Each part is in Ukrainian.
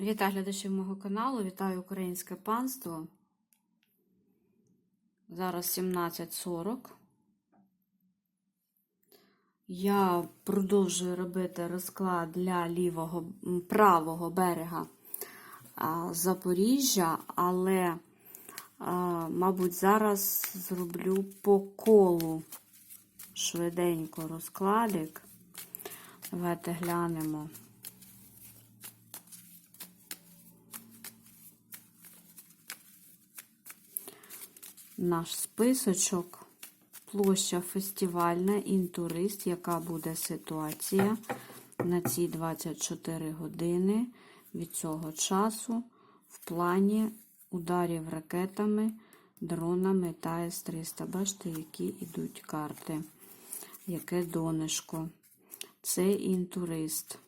Вітаю глядачів мого каналу, вітаю українське панство. Зараз 17.40. Я продовжую робити розклад для лівого, правого берега Запоріжжя, але, мабуть, зараз зроблю по колу швиденько розкладик. Давайте глянемо. Наш списочок. Площа фестивальна, інтурист, яка буде ситуація на ці 24 години від цього часу в плані ударів ракетами, дронами та С-300. Бачите, які йдуть карти. Яке донишко. Це інтурист.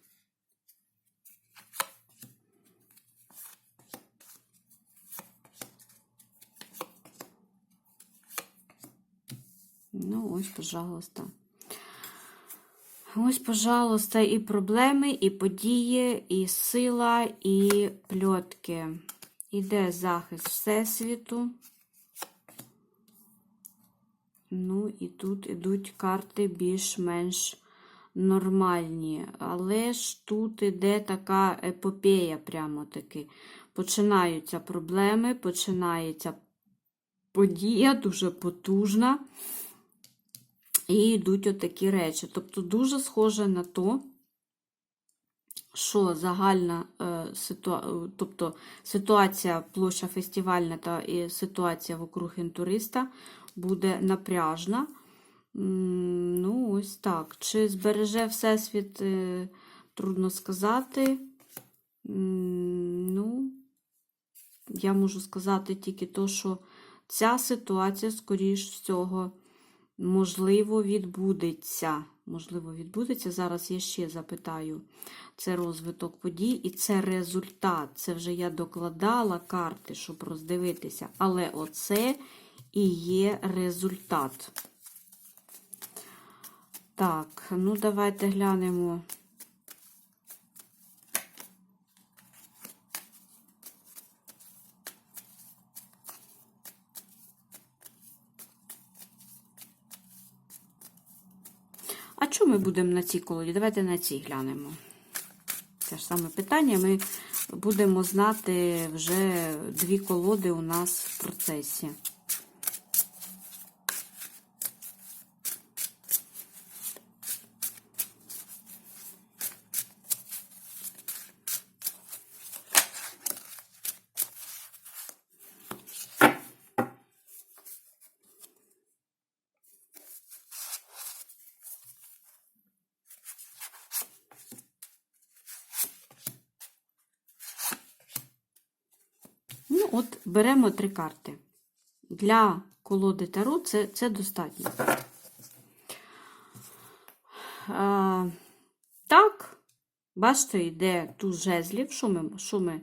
Ну, ось, пожалуйста. Ось, пожалуйста, і проблеми, і події, і сила, і пльотки. Іде захист Всесвіту. Ну, і тут ідуть карти більш-менш нормальні. Але ж тут іде така епопея, прямо таки. Починаються проблеми, починається подія дуже потужна. І йдуть отакі речі. Тобто дуже схоже на то, що загальна е, ситуа... тобто, ситуація площа фестивальна та і ситуація вокруг інтуриста буде напряжна. Ну, ось так. Чи збереже Всесвіт, е, трудно сказати. Ну, я можу сказати тільки то, що ця ситуація, скоріш всього, можливо, відбудеться. Можливо, відбудеться. Зараз я ще запитаю. Це розвиток подій і це результат. Це вже я докладала карти, щоб роздивитися. Але оце і є результат. Так, ну давайте глянемо. А що ми будемо на цій колоді? Давайте на цій глянемо. Те ж саме питання. Ми будемо знати вже дві колоди у нас в процесі. Ну, от беремо три карти. Для колоди Таро це, це достатньо. А, так, бачите, йде туз жезлів. Що ми, що ми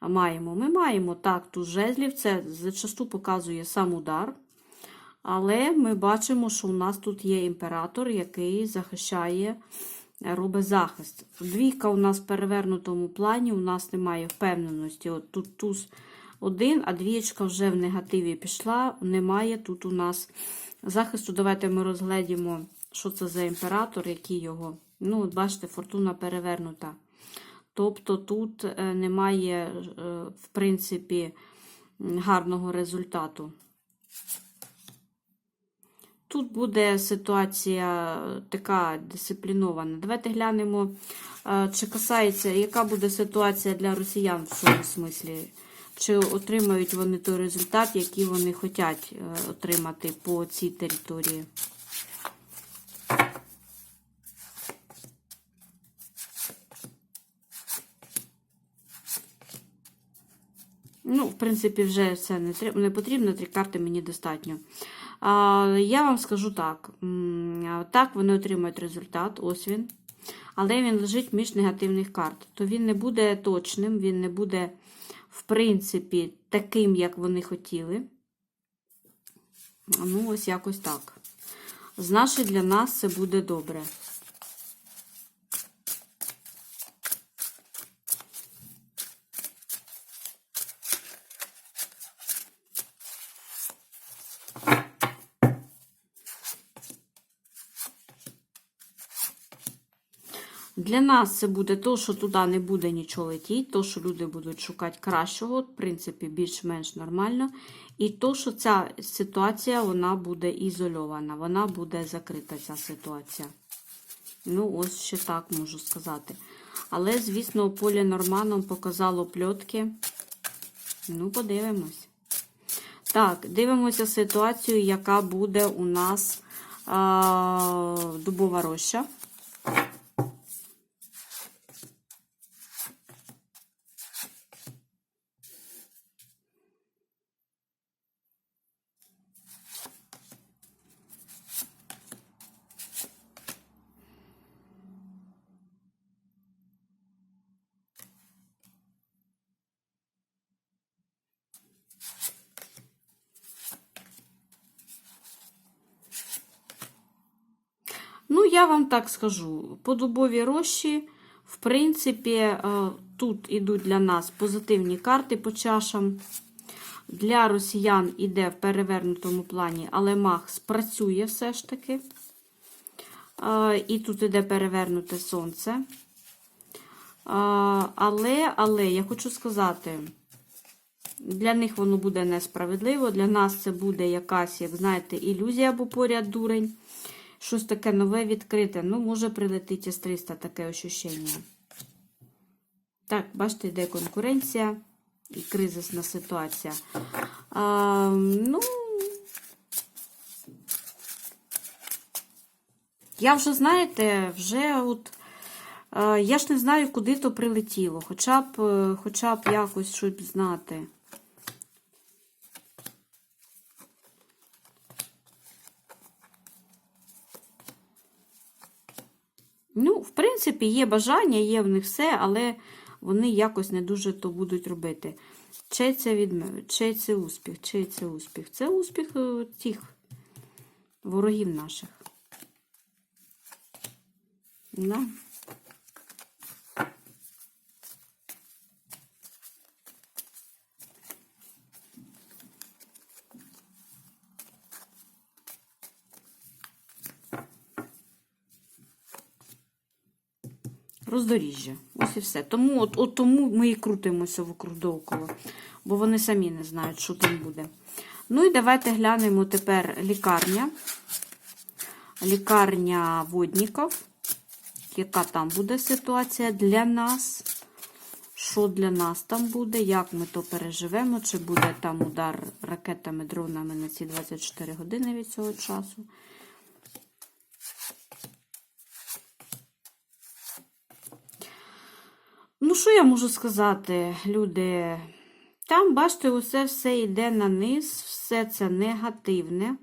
маємо? Ми маємо так, туз жезлів, це зачасту показує сам удар. Але ми бачимо, що у нас тут є імператор, який захищає, робить захист. Двійка у нас в перевернутому плані, у нас немає впевненості. От тут туз один, а двієчка вже в негативі пішла. Немає тут у нас захисту. Давайте ми розглядімо, що це за імператор, який його. Ну, от бачите, фортуна перевернута. Тобто тут е, немає, е, в принципі, гарного результату. Тут буде ситуація така дисциплінована. Давайте глянемо, е, чи касається, яка буде ситуація для росіян в цьому смислі. Чи отримають вони той результат, який вони хочуть е, отримати по цій території. Ну, в принципі, вже все не, не потрібно, три карти мені достатньо. А, я вам скажу так. Так, вони отримають результат, ось він. Але він лежить між негативних карт. То він не буде точним, він не буде, в принципі, таким, як вони хотіли. Ну, ось якось так. Значить, для нас це буде добре. Для нас це буде то, що туди не буде нічого летіти, то, що люди будуть шукати кращого, в принципі, більш-менш нормально. І то, що ця ситуація вона буде ізольована, вона буде закрита, ця ситуація. Ну, ось ще так можу сказати. Але, звісно, поле Норманом показало пльотки. Ну, подивимось. Так, дивимося ситуацію, яка буде у нас а, дубова роща. Ну, я вам так скажу, по дубовій рощі, в принципі, е, тут ідуть для нас позитивні карти по чашам. Для росіян іде в перевернутому плані, але мах спрацює все ж таки. Е, І тут іде перевернуте сонце. Е, Але, але я хочу сказати, для них воно буде несправедливо. Для нас це буде якась, як знаєте, ілюзія або поряд дурень. Щось таке нове відкрите. Ну, може прилетіти з 300 таке ощущення. Так, бачите, йде конкуренція і кризисна ситуація. А, ну, я вже, знаєте, вже от. Я ж не знаю, куди то прилетіло. Хоча б, е, хоча б якось щоб знати. Ну, в принципі, є бажання, є в них все, але вони якось не дуже то будуть робити. Чей це відмов, чий це успіх, чий це успіх? Це успіх е, тих ворогів наших. Да. Роздоріжжя. Ось і все. Тому, от, от тому ми і крутимося вокруг довкола, бо вони самі не знають, що там буде. Ну і давайте глянемо тепер лікарня. Лікарня водників. Яка там буде ситуація для нас? Що для нас там буде? Як ми то переживемо? Чи буде там удар ракетами, дронами на ці 24 години від цього часу? Ну, що я можу сказати, люди? Там, бачите, усе все йде на низ, все це негативне.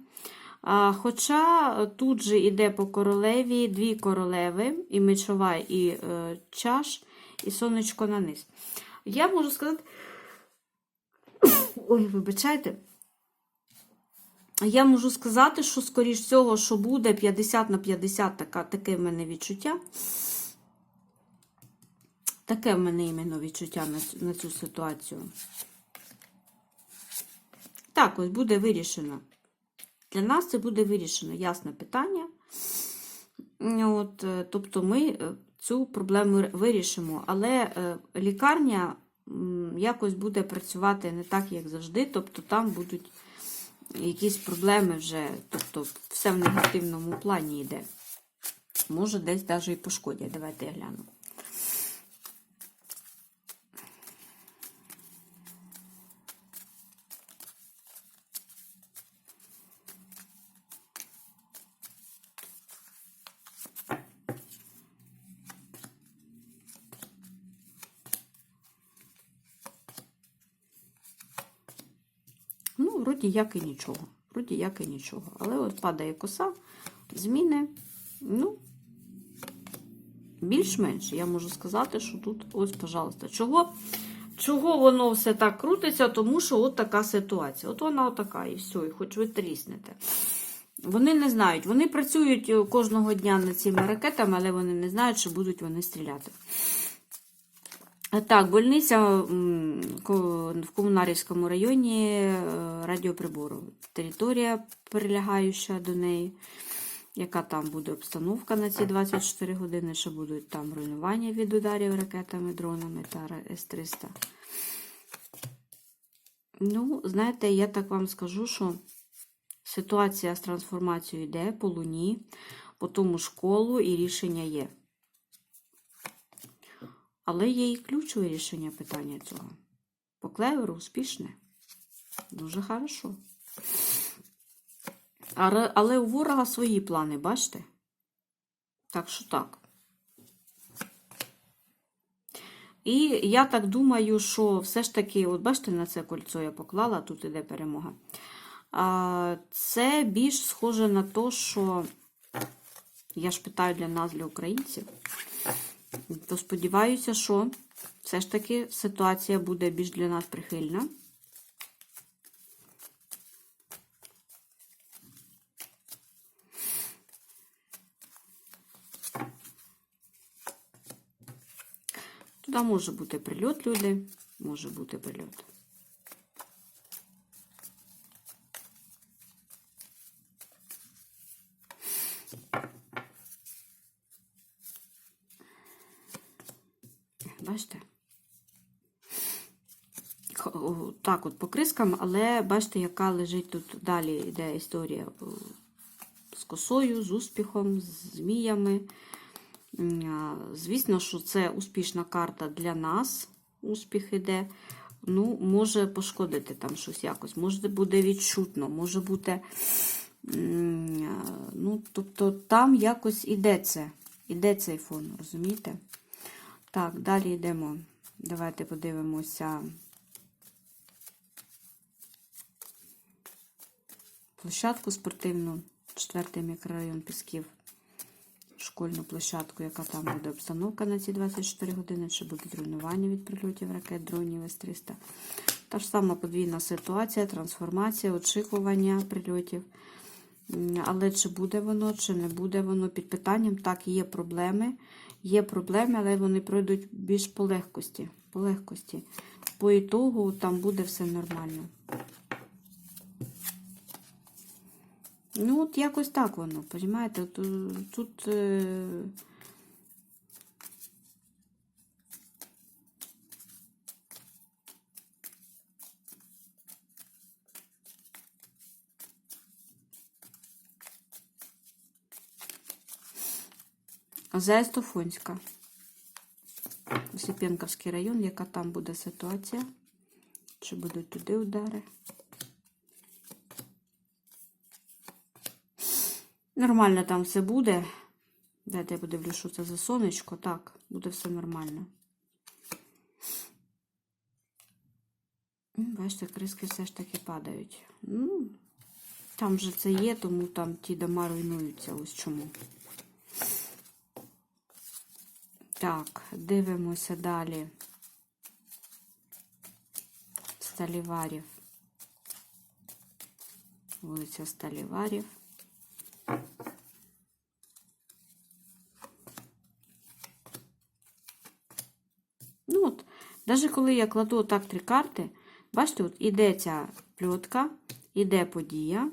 А, Хоча тут же йде по королеві дві королеви, і мечова, і е, чаш, і сонечко на низ. Я можу сказати. Ой, вибачайте. Я можу сказати, що, скоріш всього, що буде 50 на 50 така, таке в мене відчуття. Таке в мене іменно відчуття на цю, ситуацію. Так, ось буде вирішено. Для нас це буде вирішено ясне питання. От, е, тобто ми е, цю проблему вирішимо. Але е, лікарня якось буде працювати не так, як завжди. Тобто там будуть якісь проблеми вже, тобто все в негативному плані йде. Може, десь навіть і пошкодять. Давайте я гляну. Ну, вроді як і нічого. Вроді як і нічого. Але от падає коса, зміни. Ну, більш-менш, я можу сказати, що тут, ось, пожалуйста, чого? Чого воно все так крутиться? Тому що от така ситуація. От вона отака, і все, і хоч ви тріснете. Вони не знають. Вони працюють е, кожного дня над цими ракетами, але вони не знають, що будуть вони стріляти. Так, больниця в Комунарівському районі е, радіоприбору. Територія, прилягаюча до неї. яка там буде обстановка на ці 24 години, що будуть там руйнування від ударів ракетами, дронами та С-300. Ну, знаєте, я так вам скажу, що ситуація з трансформацією йде по луні, по тому школу і рішення є. Але є і ключове рішення питання цього. По клеверу успішне. Дуже хорошо. Але у ворога свої плани, бачите? Так що так. І я так думаю, що все ж таки, от бачите, на це кольцо я поклала, тут іде перемога. Це більш схоже на те, що я ж питаю для нас, для українців, то сподіваюся, що все ж таки ситуація буде більш для нас прихильна. Туди може бути прильот, люди, може бути прильот. Бачите? Так, от по крискам, але бачите, яка лежить тут далі йде історія з косою, з успіхом, з зміями. Звісно, що це успішна карта для нас. Успіх іде. Ну, може пошкодити там щось якось. Може буде відчутно, може бути. Ну, тобто там якось іде це. Іде цей фон, розумієте? Так, далі йдемо. Давайте подивимося. Площадку спортивну, четвертий мікрорайон Пісків школьну площадку, яка там буде обстановка на ці 24 години, чи будуть руйнування від прильотів ракет, дронів С-300. Та ж сама подвійна ситуація, трансформація, очікування прильотів. Але чи буде воно, чи не буде воно під питанням, так, є проблеми. Є проблеми, але вони пройдуть більш по легкості. По легкості. По ітогу там буде все нормально. Ну, от якось так воно, розумієте? Е, тут. Зестофонська. Осипенківський район, яка там буде ситуація? Чи будуть туди удари? Нормально там все буде. Дайте я подивлюсь, що це за сонечко. Так, буде все нормально. Бачите, криски все ж таки падають. Ну, там же це є, тому там ті дома руйнуються. Ось чому. Так, дивимося далі. Сталіварів. Вулиця Сталіварів. Ну от, навіть коли я кладу отак три карти, бачите, от іде ця пльотка, іде подія,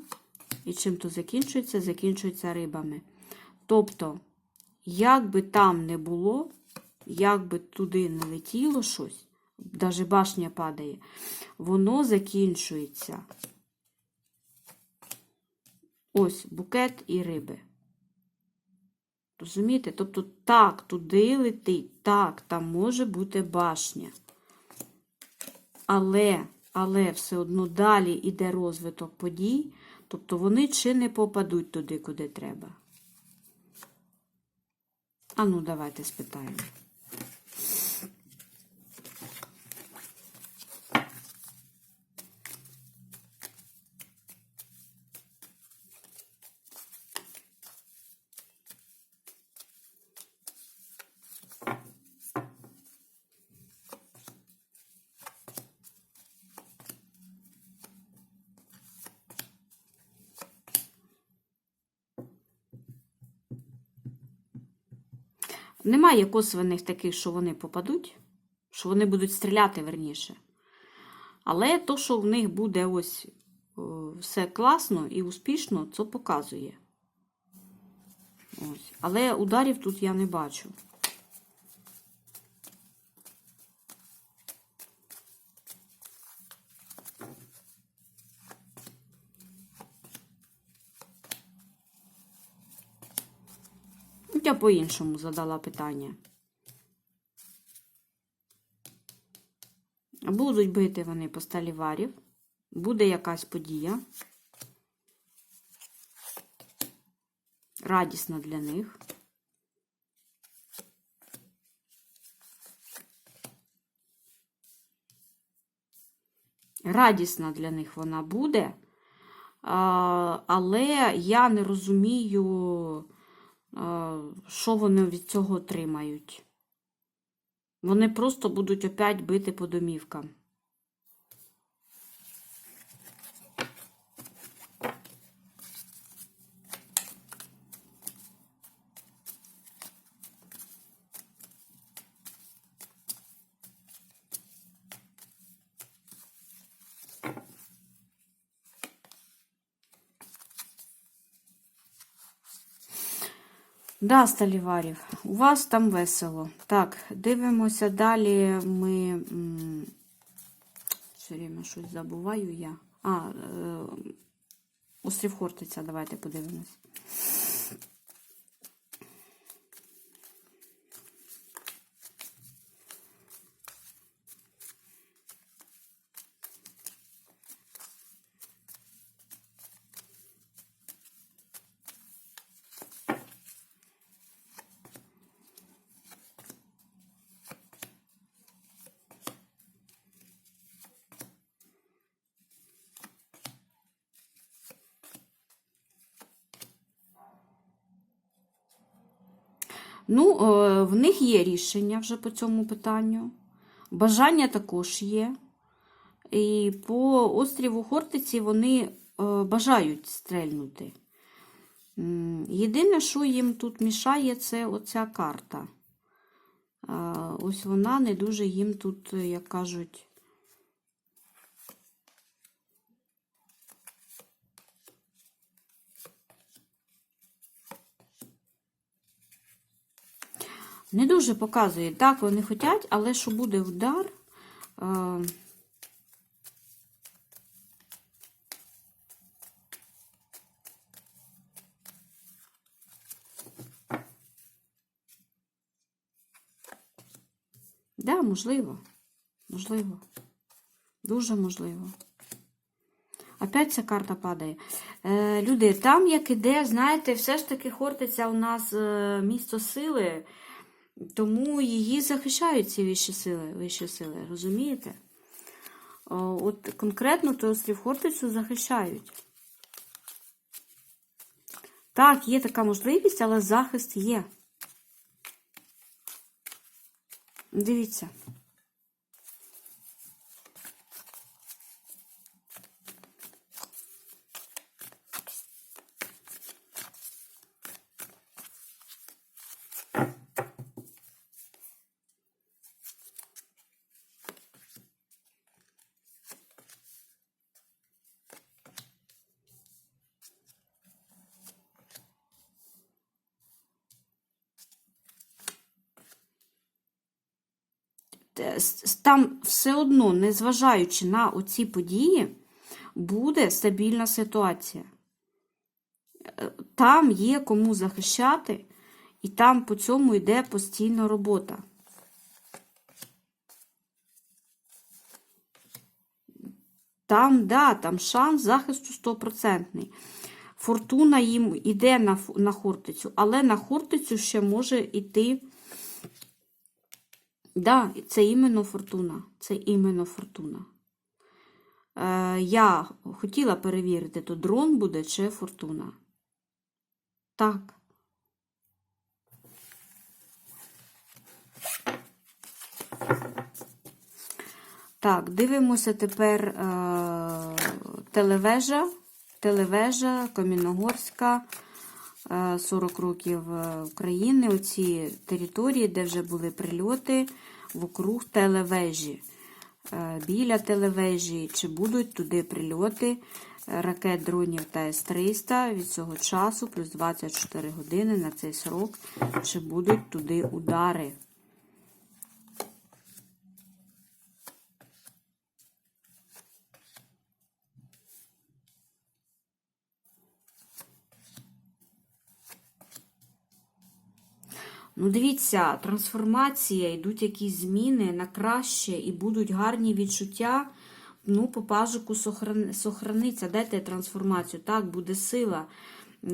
і чим то закінчується, закінчується рибами. Тобто, як би там не було, як би туди не летіло щось, навіть башня падає, воно закінчується. Ось букет і риби. Розумієте? Тобто, так, туди летить, так, там може бути башня. Але, але все одно далі йде розвиток подій, тобто вони чи не попадуть туди, куди треба. А ну, давайте спитаємо. Немає косвених таких, що вони попадуть, що вони будуть стріляти верніше. Але то, що в них буде ось все класно і успішно, це показує. Ось. Але ударів тут я не бачу. Ну, Я по-іншому задала питання. Будуть бити вони по сталіварів. Буде якась подія. Радісна для них. Радісна для них вона буде. Але я не розумію, що вони від цього отримають. Вони просто будуть опять бити по домівкам. Да, Сталіварів, у вас там весело. Так, дивимося далі. Ми все время щось забуваю я. А, е, острів Хортиця, давайте подивимось. Ну, е, в них є рішення вже по цьому питанню. Бажання також є. І по острову Хортиці вони е, бажають стрельнути. Єдине, що їм тут мішає, це оця карта. Ось вона не дуже їм тут, як кажуть, Не дуже показує. Так, вони хочуть, але що буде удар. Е, Да, можливо. Можливо. Дуже можливо. Опять ця карта падає. Е, люди, там, як іде, знаєте, все ж таки Хортиця у нас е, місто сили. Тому її захищають ці вищі сили, вищі сили, розумієте? От конкретно то острів Хортицю захищають. Так, є така можливість, але захист є. Дивіться. Там все одно, незважаючи на оці події, буде стабільна ситуація. Е, Там є кому захищати, і там по цьому йде постійна робота. Там, да, там шанс захисту стопроцентний. Фортуна їм йде на, на Хортицю, але на Хортицю ще може йти. Да, це іменно фортуна. Це іменно фортуна. Е, я хотіла перевірити, то дрон буде чи фортуна. Так. Так, дивимося тепер е, телевежа. Телевежа, Кам'яногорська, е, 40 років е, України. Оці території, де вже були прильоти вокруг телевежі. е, біля телевежі, чи будуть туди прильоти е, ракет, дронів та С-300 від цього часу, плюс 24 години на цей срок, чи будуть туди удари. Ну, дивіться, трансформація, йдуть якісь зміни на краще і будуть гарні відчуття. Ну, по пажику сохраниться. Дайте трансформацію. Так, буде сила.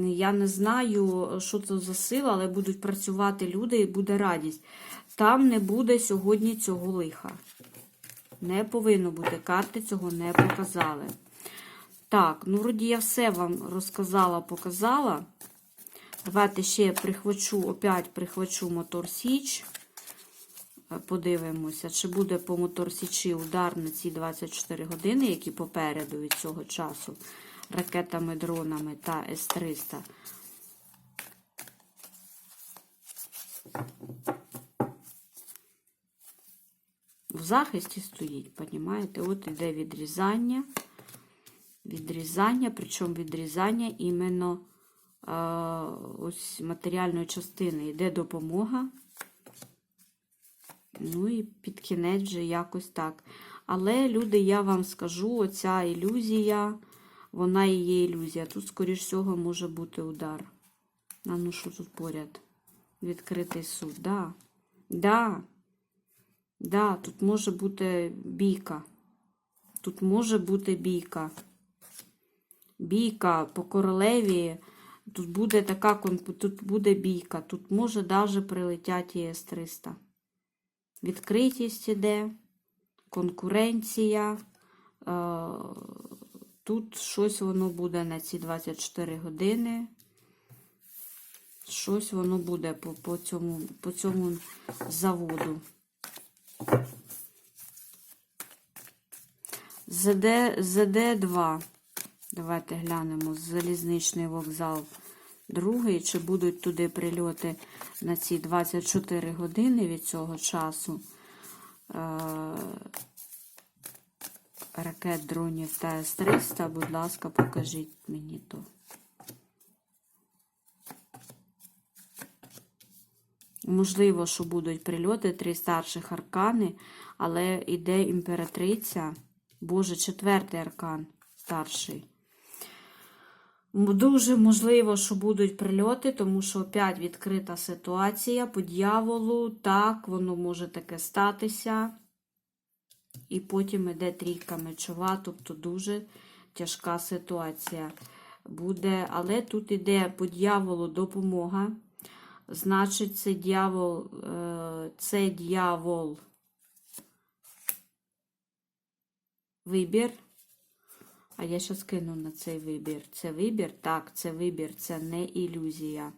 Я не знаю, що це за сила, але будуть працювати люди і буде радість. Там не буде сьогодні цього лиха. Не повинно бути. Карти цього не показали. Так, ну, вроді я все вам розказала, показала. Давайте ще прихвачу, опять прихвачу мотор Січ. Е, Подивимося, чи буде по мотор Січі удар на ці 24 години, які попереду від цього часу ракетами, дронами та С-300. В захисті стоїть, понімаєте? От іде відрізання. Відрізання, причому відрізання іменно ось матеріальної частини йде допомога. Ну і під кінець вже якось так. Але, люди, я вам скажу, оця ілюзія, вона і є ілюзія. Тут, скоріш всього, може бути удар. А ну що тут поряд? Відкритий суд. Да. Да. Да, тут може бути бійка. Тут може бути бійка. Бійка по королеві. Тут буде така тут буде бійка. Тут може навіть прилетять і С-300. Відкритість іде, конкуренція. Е, Тут щось воно буде на ці 24 години. Щось воно буде по, по, цьому, по цьому заводу. ЗД, ЗД2. Давайте глянемо. Залізничний вокзал другий. Чи будуть туди прильоти на ці 24 години від цього часу? Е, Ракет, дронів та С-300. Будь ласка, покажіть мені то. Можливо, що будуть прильоти, три старших аркани, але іде імператриця. Боже, четвертий аркан старший. Дуже можливо, що будуть прильоти, тому що опять відкрита ситуація по дьяволу. Так, воно може таке статися. І потім іде трійка мечова, тобто дуже тяжка ситуація буде. Але тут іде по дьяволу допомога. Значить, це дьявол, е, це дьявол вибір. А я зараз кину на цей вибір. Це вибір? Так, це вибір, це не ілюзія.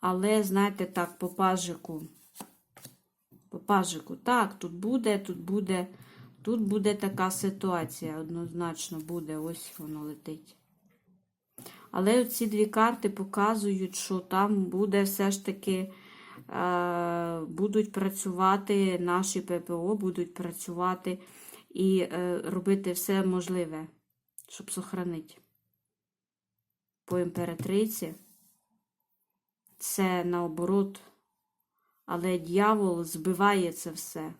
Але, знаєте, так, по пажику. По пажику. Так, тут буде, тут буде, тут буде така ситуація. Однозначно буде. Ось воно летить. Але ці дві карти показують, що там буде все ж таки е, будуть працювати наші ППО, будуть працювати і е, робити все можливе, щоб сохранити. По імператриці це наоборот, але дьявол збиває це все.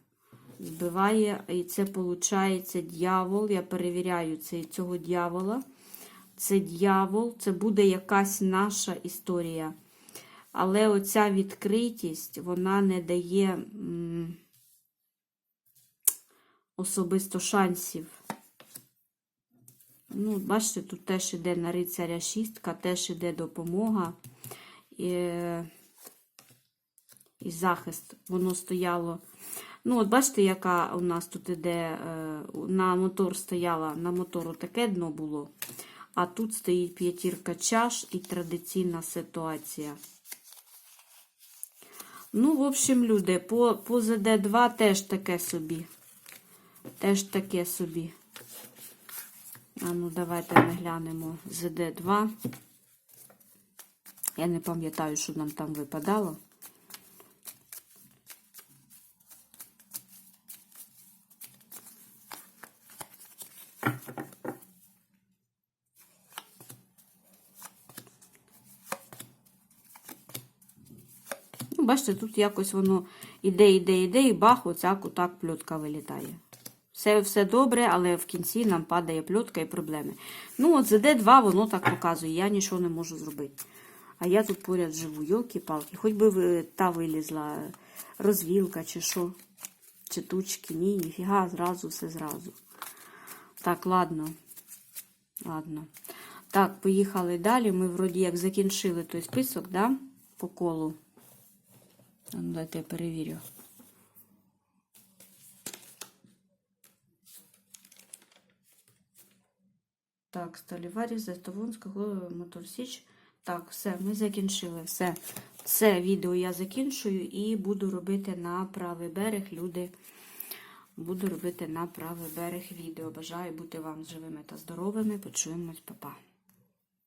Збиває, і це виходить дьявол. Я перевіряю це, цього дьявола. Це дьявол, це буде якась наша історія. Але оця відкритість, вона не дає м, особисто шансів. Ну, бачите, тут теж іде на рицаря шістка, теж іде допомога і, і захист. Воно стояло. Ну, от бачите, яка у нас тут іде, е, на мотор стояла, на мотору таке дно було. А тут стоїть п'ятірка чаш і традиційна ситуація. Ну, в общем, люди, по, по ЗД2 теж таке собі. Теж таке собі. А ну, давайте ми глянемо ЗД2. Я не пам'ятаю, що нам там випадало. Ну, бачите, тут якось воно іде, іде, іде, і бах, оця отак плютка вилітає. Все, все добре, але в кінці нам падає пльотка і проблеми. Ну, от ЗД2 воно так показує, я нічого не можу зробити. А я тут поряд живу, йолки-палки. Хоч би та вилізла розвілка чи що, чи тучки. Ні, ніфіга, зразу, все зразу. Так, ладно. Ладно. Так, поїхали далі. Ми вроді як закінчили той список, да? По колу. Ну, дайте я перевірю. Так, Сталіварі, Застовонська, Моторсіч. Так, все, ми закінчили. Все. Це відео я закінчую і буду робити на правий берег. Люди, буду робити на правий берег відео. Бажаю бути вам живими та здоровими. Почуємось, Па-па.